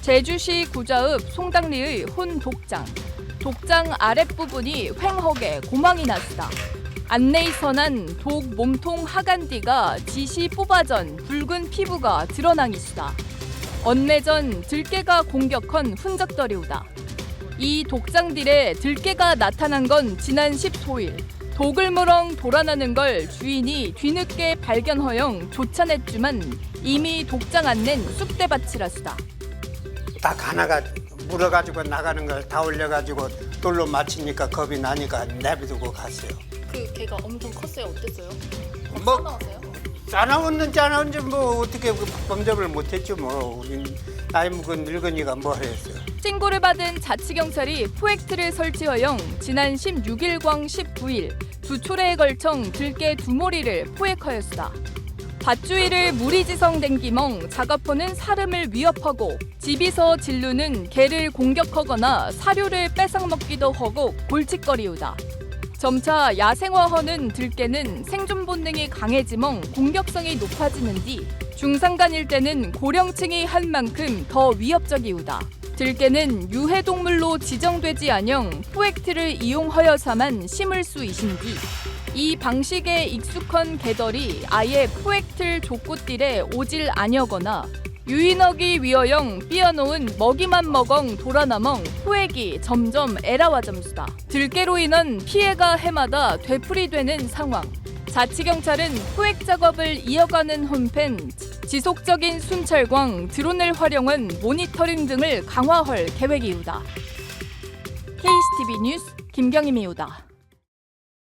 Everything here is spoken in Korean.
제주시 구자읍 송당리의 혼 독장. 독장 아랫부분이 횡하게 고망이 났다. 안내이선한 독 몸통 하간디가 지시 뽑아전 붉은 피부가 드러나기수다. 언내전 들깨가 공격한 흔적더리우다. 이 독장딜에 들깨가 나타난 건 지난 10토일. 독을 물엉 돌아나는 걸 주인이 뒤늦게 발견허영 쫓아냈지만 이미 독장 안낸 쑥대밭이라수다. 딱 하나가 물어가지고 나가는 걸 다 올려가지고 돌로 맞히니까 겁이 나니까 내비두고 갔어요. 그 개가 엄청 컸어요. 어땠어요? 뭐- 싸나왔어요? 싸나웠는지 안 왔는지 뭐 어떻게 그 범접을 못했죠 뭐. 우린 나이 먹은 늙은이가 뭘 했어요. 신고를 받은 자치경찰이 포획트를 설치허영 지난 16일광 19일 두 초례에 걸쳐 들깨 두 모리를 포획하였다. 밭주위를 무리지성 댕기멍 작업포는 사름을 위협하고 집에서 진루는 개를 공격하거나 사료를 뺏어먹기도 하고 골칫거리우다. 점차 야생화하는 들깨는 생존 본능이 강해지멍 공격성이 높아지는 뒤 중상간일 때는 고령층이 한 만큼 더 위협적이우다. 들깨는 유해동물로 지정되지 않영 포획트를 이용하여서만 심을 수 있신디 이 방식에 익숙한 개들이 아예 포획틀 족구딜에 오질 아니거나 유인하기 위하여 삐어놓은 먹이만 먹엉 돌아남엉 포획이 점점 에라와 점수다. 들깨로 인한 피해가 해마다 되풀이되는 상황. 자치경찰은 포획 작업을 이어가는 한편 지속적인 순찰광, 드론을 활용한 모니터링 등을 강화할 계획이우다. KCTV 뉴스 김경임이우다.